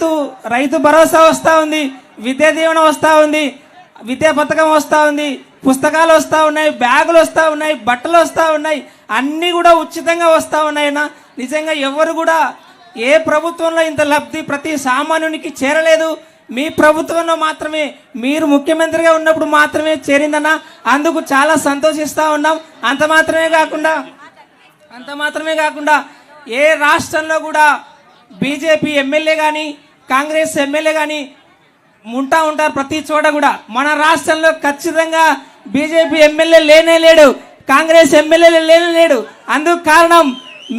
రైతు రైతు భరోసా వస్తూ ఉంది విద్యా దీవెన వస్తూ ఉంది విద్యా పథకం వస్తూ ఉంది పుస్తకాలు వస్తూ ఉన్నాయి బ్యాగులు వస్తూ ఉన్నాయి బట్టలు వస్తూ ఉన్నాయి అన్నీ కూడా ఉచితంగా వస్తూ ఉన్నాయన్న. నిజంగా ఎవరు కూడా ఏ ప్రభుత్వంలో ఇంత లబ్ధి ప్రతి సామాన్యునికి చేరలేదు. మీ ప్రభుత్వంలో మాత్రమే మీరు ముఖ్యమంత్రిగా ఉన్నప్పుడు మాత్రమే చేరిందన్న. అందుకు చాలా సంతోషిస్తూ ఉన్నాం. అంత మాత్రమే కాకుండా అంత మాత్రమే కాకుండా ఏ రాష్ట్రంలో కూడా బీజేపీ ఎమ్మెల్యే కానీ కాంగ్రెస్ ఎమ్మెల్యే కానీ ఉంటా ఉంటారు ప్రతి చోట కూడా. మన రాష్ట్రంలో ఖచ్చితంగా బీజేపీ ఎమ్మెల్యే లేనే లేడు. కాంగ్రెస్ ఎమ్మెల్యే లేనే లేడు. అందుకు కారణం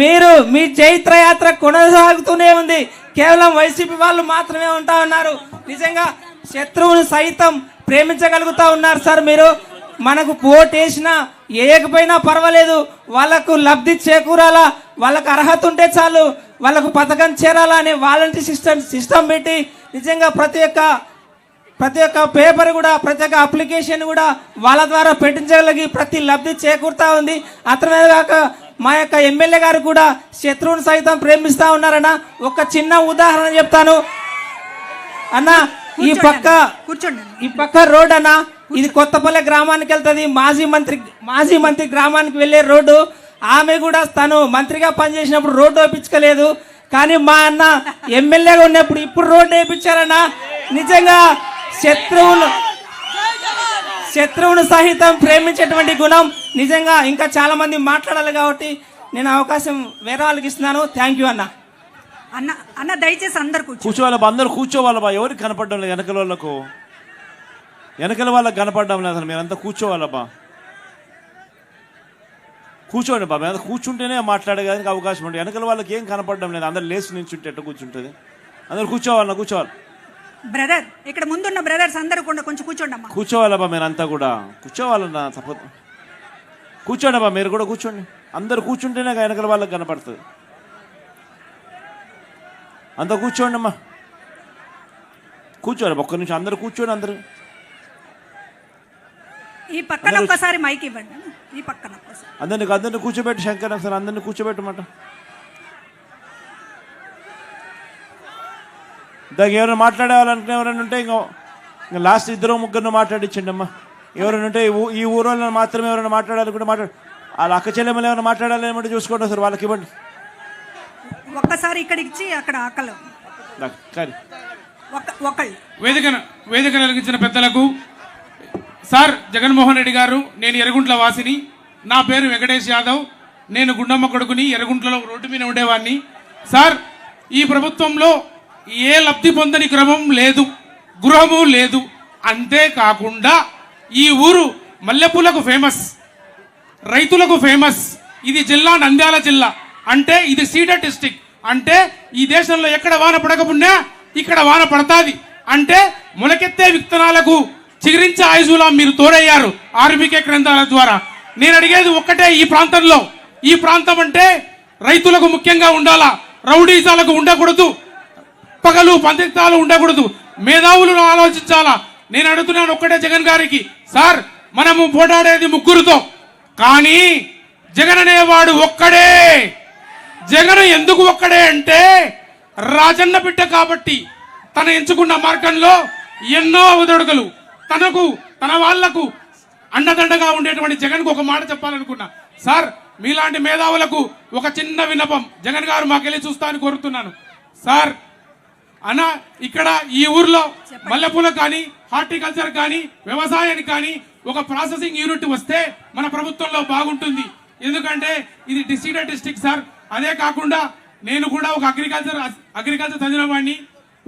మీరు మీ చైత్ర యాత్ర కొనసాగుతూనే ఉంది. కేవలం వైసీపీ వాళ్ళు మాత్రమే ఉంటా ఉన్నారు. నిజంగా శత్రువును సైతం ప్రేమించగలుగుతా ఉన్నారు సార్ మీరు. మనకు ఓటేసినా వేయకపోయినా పర్వాలేదు. వాళ్ళకు లబ్ధి చేకూరాలా? వాళ్ళకు అర్హత ఉంటే చాలు. వాళ్ళకు పథకం చేరాలా అనే వాలంటీ సిస్టమ్ సిస్టమ్ పెట్టి నిజంగా ప్రతి ఒక్క ప్రతి ఒక్క పేపర్ కూడా ప్రతి ఒక్క అప్లికేషన్ కూడా వాళ్ళ ద్వారా పెట్టించగలిగి ప్రతి లబ్ధి చేకూరుతా ఉంది. అతనే కాక మా యొక్క ఎమ్మెల్యే గారు కూడా శత్రువుని సైతం ప్రేమిస్తా ఉన్నారన్న ఒక చిన్న ఉదాహరణ చెప్తాను. అన్న ఈ పక్క కూర్చోండి ఈ పక్క రోడ్ అన్న ఇది కొత్తపల్లె గ్రామానికి వెళ్తది. మాజీ మంత్రి మాజీ మంత్రి గ్రామానికి వెళ్ళే రోడ్డు. ఆమె కూడా తను మంత్రిగా పనిచేసినప్పుడు రోడ్డు వేయించుకోలేదు కానీ మా అన్న ఎమ్మెల్యేగా ఉన్నప్పుడు ఇప్పుడు రోడ్డు వేయించారన్న నిజంగా శత్రువులు శత్రువును సహితం ప్రేమించేటువంటి గుణం నిజంగా ఇంకా చాలా మంది మాట్లాడాలి కాబట్టి నేను అవకాశం వేరే వాళ్ళకి ఇస్తున్నాను. థ్యాంక్ యూ అన్న. అన్న అన్న దయచేసి అందరు కూర్చో. కూర్చోవాలబ్బా అందరూ కూర్చోవాలబ్బా ఎవరికి కనపడడం లేదు వెనకల వాళ్ళకు. వెనకల వాళ్ళకి కనపడడం లేదు అసలు. మీరంతా కూర్చోవాలబ్బా కూర్చోండి బాబా. కూర్చుంటేనే మాట్లాడడానికి అవకాశం ఉంటుంది. వెనకల వాళ్ళకి ఏం కనపడడం లేదు. అందరు లేచి నించుంటే ఎట్ట కూర్చుంటుంది? అందరు కూర్చోవాలన్నా కూర్చోవాలి. బ్రదర్ ఇక్కడ ముందున్న బ్రదర్స్ అందరూ కూడా కొంచెం కూర్చోండి అమ్మా. కూర్చోవాలబ్బా మీరంతా కూడా. కూర్చోవాలన్నా తప్పదు. కూర్చోండి అబ్బా మీరు కూడా కూర్చోండి. అందరు కూర్చుంటేనే వెనకల వాళ్ళకి కనపడుతుంది. అంతా కూర్చోండి అమ్మా కూర్చోండి ఒక్క నిమిషం. అందరు కూర్చోండి అందరు. ఈ పక్కన ఒక్కసారి మైక్ ఇవ్వండి. ఈ పక్కన ఒక్కసారి. అందరిని అందరిని కూర్చోబెట్టి శంకర్ ఒకసారి అందరిని కూర్చోబెట్టమాట. దానికి ఎవరైనా మాట్లాడేవాలనుకునే ఎవరైనా ఉంటే ఇంకా ఇంకా లాస్ట్ ఇద్దరు ముగ్గురు మాట్లాడించండి అమ్మా ఎవరైనా ఉంటే ఈ ఊరు వాళ్ళని మాత్రమే ఎవరైనా మాట్లాడాలనుకుంటే మాట్లాడు వాళ్ళ అక్క చెల్లెమ్మలు ఏమైనా మాట్లాడాలి ఏమంటే చూసుకోండి సార్ వాళ్ళకి ఇవ్వండి. ఒక్కసారి ఇక్కడ ఇచ్చి అక్కడ అక్కలు నాకు కానీ ఒక్క ఒకళ్ళు. వేదిక వేదిక నిర్వహించిన పెద్దలకు సార్ జగన్మోహన్ రెడ్డి గారు నేను ఎరగుంట్ల వాసిని. నా పేరు వెంకటేష్ యాదవ్. నేను గుండమ్మ కొడుకుని ఎరగుంట్లలో రోడ్డు మీద ఉండేవాడిని. సార్ ఈ ప్రభుత్వంలో ఏ లబ్ధి పొందని క్రమం లేదు గృహము లేదు. అంతేకాకుండా ఈ ఊరు మల్లెపూలకు ఫేమస్ రైతులకు ఫేమస్. ఇది జిల్లా నంద్యాల జిల్లా. అంటే ఇది సీడర్ డిస్టిక్ అంటే ఈ దేశంలో ఎక్కడ వాన పడకపోయినా ఇక్కడ వాన పడతాది. అంటే మొలకెత్తే విత్తనాలకు చిగురించే ఆయుధులా మీరు తోడయ్యారు ఆర్బికే గ్రంథాల ద్వారా. నేను అడిగేది ఒక్కటే ఈ ప్రాంతంలో. ఈ ప్రాంతం అంటే రైతులకు ముఖ్యంగా ఉండాలా? రౌడీసాలకు ఉండకూడదు. పగలు పందితాలు ఉండకూడదు. మేధావులు ఆలోచించాలా? నేను అడుగుతున్నాను ఒక్కటే జగన్ గారికి. సార్ మనము పోటాడేది ముగ్గురుతో. కానీ జగన్ అనేవాడు ఒక్కడే. జగన్ ఎందుకు ఒక్కడే అంటే రాజన్న బిడ్డ కాబట్టి తను ఎంచుకున్న మార్గంలో ఎన్నో అవదొడుగులు తనకు తన వాళ్ళకు అండదండగా ఉండేటువంటి జగన్కు ఒక మాట చెప్పాలనుకున్నా. సార్ మీలాంటి మేధావులకు ఒక చిన్న విన్నపం జగన్ గారు మాకెళ్ళి చూస్తానని కోరుతున్నాను. సార్ అన్న ఇక్కడ ఈ ఊర్లో మల్లెపూల కానీ హార్టికల్చర్ కానీ వ్యవసాయానికి కానీ ఒక ప్రాసెసింగ్ యూనిట్ వస్తే మన ప్రభుత్వంలో బాగుంటుంది. ఎందుకంటే ఇది డిసీడెడ్ డిస్టిక్ సార్. అదే కాకుండా నేను కూడా ఒక అగ్రికల్చర్ అగ్రికల్చర్ చదివిన వాడిని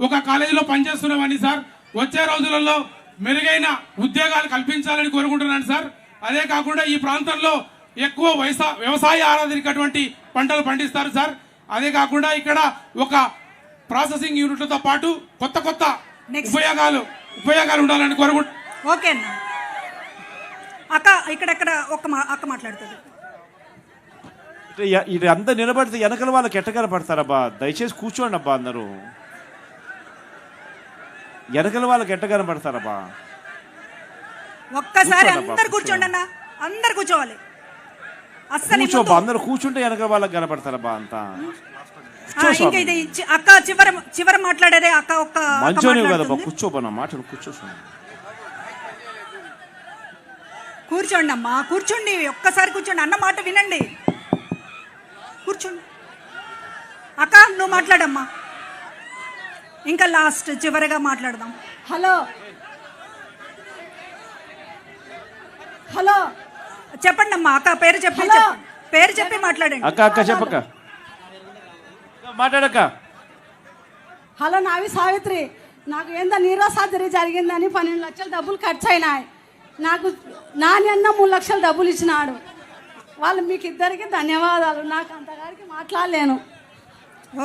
ఒక కాలేజీలో పనిచేస్తున్న వాడిని సార్. వచ్చే రోజులలో మెరుగైన ఉద్యోగాలు కల్పించాలని కోరుకుంటున్నాను సార్. అదే కాకుండా ఈ ప్రాంతంలో ఎక్కువ వైసా వ్యవసాయ ఆధారితటువంటి పంటలు పండిస్తారు సార్. అదే కాకుండా ఇక్కడ ఒక ప్రాసెసింగ్ యూనిట్లతో పాటు కొత్త కొత్త. ఉపయోగాలు ఉపయోగాలు ఉండాలని కోరుకుంటు ఓకే అక్క ఇక్కడెక్కడ ఒక మా అక్క మాట్లాడుతుంది. ఇది అంతా నిలబడితే వెనకల వాళ్ళకి ఎట్ట కనపడతారబ్బా దయచేసి కూర్చోండి అబ్బా అందరూ. వెనకల వాళ్ళకి ఎట్ట కనపడతారబ్బా. ఒక్కసారి అందరు కూర్చోండి. అన్న అందరు కూర్చోవాలి. అస్సలు కూర్చోబ్బా. అందరూ కూర్చుంటే వెనక వాళ్ళకి కనపడతారబ్బా అంతా. ఇంకా ఇది అక్క చివరి చివరి మాట్లాడేదే అక్క ఒక్క అక్క మంచోని కదా మాట్లాడుతుంది. కూర్చోబోనా మాటను కూర్చోసు కూర్చోండి అమ్మా కూర్చోండి ఒక్కసారి కూర్చోండి అన్న మాట వినండి. కూర్చోండి. అక్క నువ్వు మాట్లాడమ్మా. ఇంకా లాస్ట్ చివరిగా మాట్లాడదాం. హలో. హలో. చెప్పండి అమ్మా అక్క పేరు చెప్పి. పేరు చెప్పి మాట్లాడండి. అక్క అక్క చెప్పక్క. మాట్లాడక్క. హలో నావి సావిత్రి నాకు ఏందో నీరో సర్జరీ జరిగిందని పన్నెండు లక్షలు డబ్బులు ఖర్చు అయినాయి నాకు నాని అన్న మూడు లక్షలు డబ్బులు ఇచ్చినాడు. వాళ్ళు మీకు ఇద్దరికి ధన్యవాదాలు. నాకు అంతగారికి మాట్లాడలేను.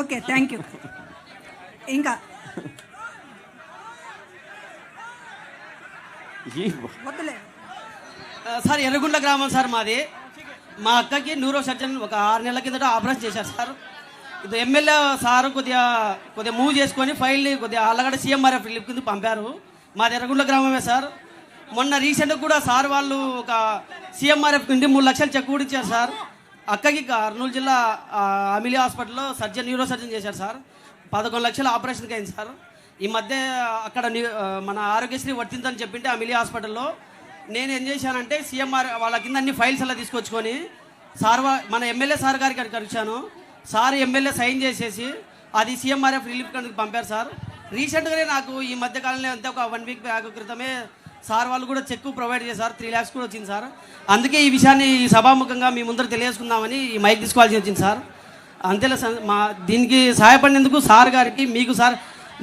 ఓకే థ్యాంక్ యూ ఇంకా ఈ వద్దులే సార్ ఎర్రగుండ్ల గ్రామం సార్ మాది. మా అక్కకి న్యూరో సర్జన్ ఒక ఆరు నెలల కిందట ఆపరేషన్ చేశారు సార్. ఇది ఎమ్మెల్యే సార్ కొద్దిగా కొద్దిగా మూవ్ చేసుకొని ఫైల్ని కొద్దిగా అల్లగడ సీఎంఆర్ఎఫ్ రిలీఫ్ కింద పంపారు. మాది ఎర్రగుండ్ల గ్రామమే సార్. మొన్న రీసెంట్గా కూడా సార్ వాళ్ళు ఒక సీఎంఆర్ఎఫ్ నుండి మూడు లక్షలు చెక్ కూడా ఇచ్చారు సార్. అక్కకి కర్నూలు జిల్లా అమిలి హాస్పిటల్లో సర్జన్ న్యూరో సర్జన్ చేశారు సార్. పదకొండు లక్షల ఆపరేషన్కి అయింది సార్. ఈ మధ్య అక్కడ మన ఆరోగ్యశ్రీ వర్తిందని చెప్పింటే అమిలి హాస్పిటల్లో నేను ఏం చేశానంటే సీఎంఆర్ వాళ్ళ కింద అన్ని ఫైల్స్ అలా తీసుకొచ్చుకొని సార్ మన ఎమ్మెల్యే సార్ గారికి అక్కడికి సార్ ఎమ్మెల్యే సైన్ చేసేసి అది సీఎంఆర్ఎఫ్ రిలీఫ్ కండ్కి పంపారు సార్. రీసెంట్గానే నాకు ఈ మధ్య కాలంలో అంతే ఒక వన్ వీక్ బ్యాక్ క్రితమే సార్ వాళ్ళు కూడా చెక్ ప్రొవైడ్ చేశారు. త్రీ ల్యాక్స్ కూడా వచ్చింది సార్. అందుకే ఈ విషయాన్ని ఈ సభాముఖంగా మీ ముందర తెలియజేసుకుందామని ఈ మైక్ తీసుకోవాల్సి వచ్చింది సార్. అంతేలా సార్ మా దీనికి సహాయపడినందుకు సార్ గారికి మీకు సార్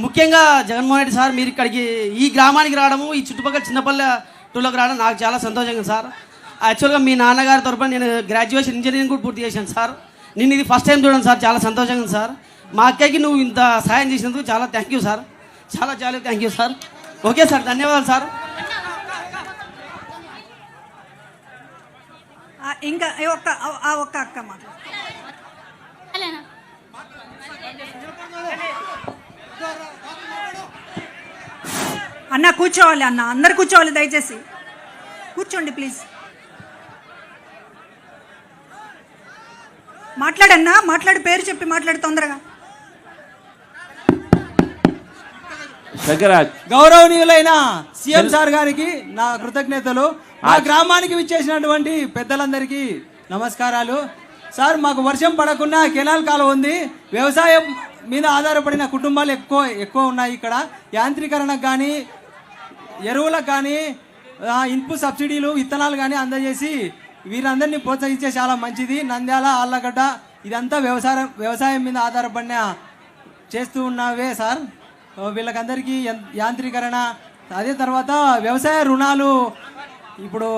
ముఖ్యంగా జగన్మోహన్ రెడ్డి సార్ మీరు ఇక్కడికి ఈ గ్రామానికి రావడము ఈ చుట్టుపక్కల చిన్నపల్లె టూలోకి రావడం నాకు చాలా సంతోషంగా సార్. యాక్చువల్గా మీ నాన్నగారి తరపున నేను గ్రాడ్యుయేషన్ ఇంజనీరింగ్ కూడా పూర్తి చేశాను సార్. నేను ఇది ఫస్ట్ టైం చూడండి సార్ చాలా సంతోషంగా ఉంది సార్. మా అక్కకి నువ్వు ఇంత సహాయం చేసినందుకు చాలా థ్యాంక్ యూ సార్. చాలా చాలా thank you sir. Okay sir ధన్యవాదాలు సార్. ఇంకా ఏ ఒక్క ఒక్క అక్క మాట్లాడు. అన్న కూర్చోవాలి అన్న అందరు కూర్చోవాలి దయచేసి. కూర్చోండి ప్లీజ్. మాట్లాడన్నా మాట్లాడి పేరు చెప్పి మాట్లాడు తొందరగా. శంకరాజ్. గౌరవనీయులైన సీఎం సార్ గారికి నా కృతజ్ఞతలు. మా గ్రామానికి విచ్చేసినటువంటి పెద్దలందరికీ నమస్కారాలు. సార్ మాకు వర్షం పడకుండా కెనాల్ కాలువ ఉంది. వ్యవసాయం మీద ఆధారపడిన కుటుంబాలు ఎక్కువ ఎక్కువ ఉన్నాయి ఇక్కడ. యాంత్రీకరణకు కానీ ఎరువులకు కానీ ఆ, ఇన్పు సబ్సిడీలు విత్తనాలు కానీ అందజేసి వీరందరినీ ప్రోత్సహించే చాలా మంచిది. నంద్యాల ఆళ్ళగడ్డ ఇదంతా వ్యవసాయం వ్యవసాయం మీద ఆధారపడిన చేస్తూ ఉన్నవే సార్. వీళ్ళకందరికీ యాంత్రీకరణ. అదే తర్వాత వ్యవసాయ రుణాలు ఇప్పుడు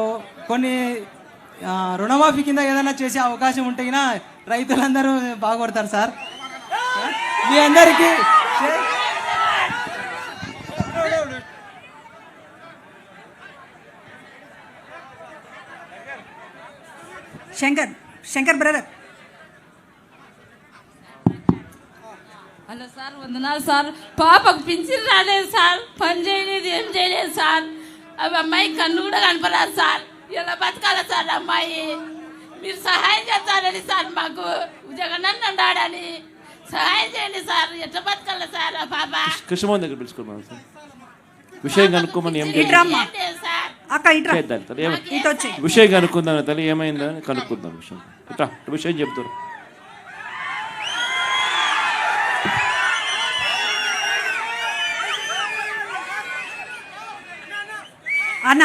కొన్ని రుణమాఫీ కింద ఏదైనా చేసే అవకాశం ఉంటే రైతులందరూ బాగుపడతారు సార్. మీ అందరికీ Shankar Shankar brother hello sir వందనాలు సార్. పాపకు పింఛన్ రాలేదు సార్. పని చేయలేదు ఏం చేయలేదు సార్. అవి అమ్మాయి కన్ను కూడా కనపరాదు సార్. ఎలా బతకాలి సార్ అమ్మాయి? మీరు సహాయం చేస్తారని సార్ మాకు. జగనన్న అన్నాడని సహాయం చేయండి సార్. ఎట్లా బతకాలి సార్ పాప? కృష్ణమోహన్ దగ్గర పిలుచుకున్నాను సార్? విషయం కనుక్కోమని ఏం అక్క ఇట్రా. విషయం కనుక్కుందాం తల్లి ఏమైందో కనుక్కుందాం విషయం. ఇట్లా విషయం చెప్తారు అన్న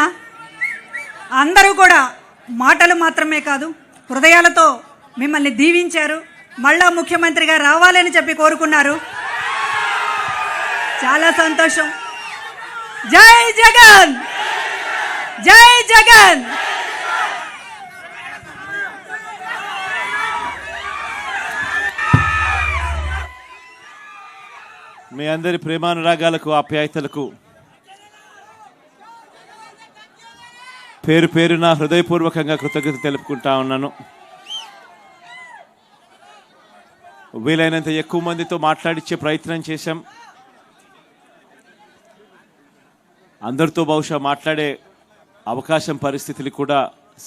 అందరూ కూడా మాటలు మాత్రమే కాదు హృదయాలతో మిమ్మల్ని దీవించారు. మళ్ళా ముఖ్యమంత్రిగా రావాలని చెప్పి కోరుకున్నారు. చాలా సంతోషం. జై జగన్! జై జగన్! మీ అందరి ప్రేమానురాగాలకు ఆప్యాయతలకు పేరు పేరున హృదయపూర్వకంగా కృతజ్ఞత తెలుపుకుంటా ఉన్నాను. వీలైనంత ఎక్కువ మందితో మాట్లాడించే ప్రయత్నం చేశాం. అందరితో బహుశా మాట్లాడే అవకాశం పరిస్థితులు కూడా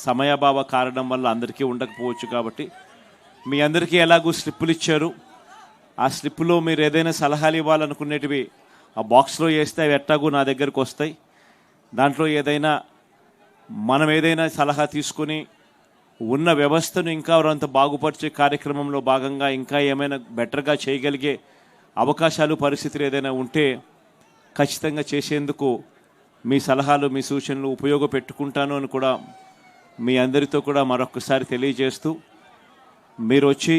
సమయాభావ కారణం వల్ల అందరికీ ఉండకపోవచ్చు కాబట్టి మీ అందరికీ ఎలాగూ స్లిప్పులు ఇచ్చారు. ఆ స్లిప్లో మీరు ఏదైనా సలహాలు ఇవ్వాలనుకునేటివి ఆ బాక్స్లో వేస్తే అవి ఎట్టాగూ నా దగ్గరకు వస్తాయి. దాంట్లో ఏదైనా మనం ఏదైనా సలహా తీసుకుని ఉన్న వ్యవస్థను ఇంకా అంత బాగుపరిచే కార్యక్రమంలో భాగంగా ఇంకా ఏమైనా బెటర్గా చేయగలిగే అవకాశాలు పరిస్థితులు ఏదైనా ఉంటే ఖచ్చితంగా చేసేందుకు మీ సలహాలు మీ సూచనలు ఉపయోగపెట్టుకుంటాను అని కూడా మీ అందరితో కూడా మరొకసారి తెలియజేస్తూ మీరు వచ్చి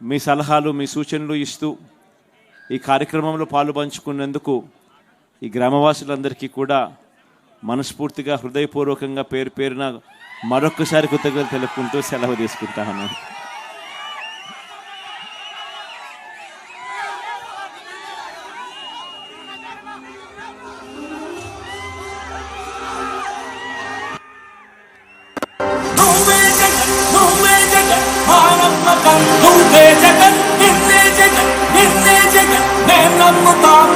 మీ సలహాలు మీ సూచనలు ఇస్తూ ఈ కార్యక్రమంలో పాలు పంచుకున్నందుకు ఈ గ్రామవాసులందరికీ కూడా మనస్ఫూర్తిగా హృదయపూర్వకంగా పేరు పేరున మరొక్కసారి కృతజ్ఞతలు తెలుపుకుంటూ సెలవు తీసుకుంటాను. There's